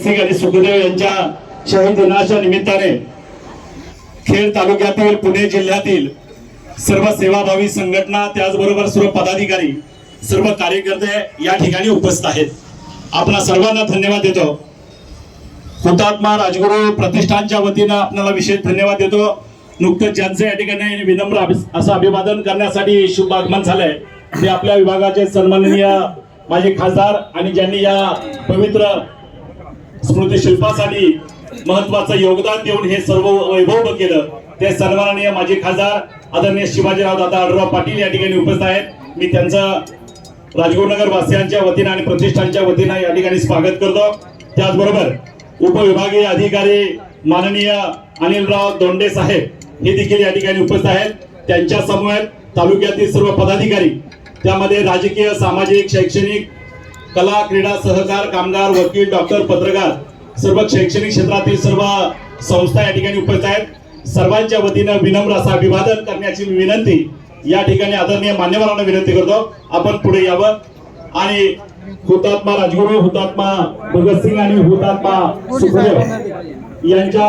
सिंग आणि सुखदेव यांच्या शहीद दिनाच्या निमित्ताने खेड तालुक्यातील पुणे जिल्ह्यातील सर्व सेवाभावी संघटना त्याचबरोबर सर्व पदाधिकारी सर्व कार्यकर्ते या ठिकाणी उपस्थित आहेत. आपणा सर्वांना धन्यवाद देतो. हुतात्मा राजगुरू प्रतिष्ठानच्या वतीनं आपल्याला विशेष धन्यवाद देतो. नुकतंच ज्यांचं या ठिकाणी विनम्र असं अभिवादन करण्यासाठी शुभ आगमन झालंय ते आपल्या विभागाचे सन्माननीय माजी खासदार आणि ज्यांनी या पवित्र स्मृती शिल्पासाठी महत्वाचं योगदान देऊन हे सर्व वैभव केलं. ते सन्माननीय माजी खासदार आदरणीय शिवाजीराव दादा आढळराव पाटील या ठिकाणी उपस्थित आहेत. मी त्यांचं राजगुरुनगर वासियांच्या वतीनं आणि प्रतिष्ठानच्या वतीनं या ठिकाणी स्वागत करतो. त्याचबरोबर उपविभागीय अधिकारी माननीय अनिलराव दोंडे साहेब हे देखील या ठिकाणी उपस्थित आहेत. त्यांच्या समवेत तालुक्यातील सर्व पदाधिकारी त्यामध्ये राजकीय सामाजिक शैक्षणिक कला क्रीडा सहकार कामगार वकील डॉक्टर पत्रकार सर्व शैक्षणिक क्षेत्रातील सर्व संस्था या ठिकाणी उपस्थित आहेत. सर्वांच्या वतीनं विनम्र असं अभिवादन करण्याची मी विनंती. या ठिकाणी आदरणीय मान्यवरांना विनंती करतो. आपण पुढे यावं. आणि हुतात्मा राजगुरू हुतात्मा भगतसिंग आणि हुतात्मा सुखदेव यांच्या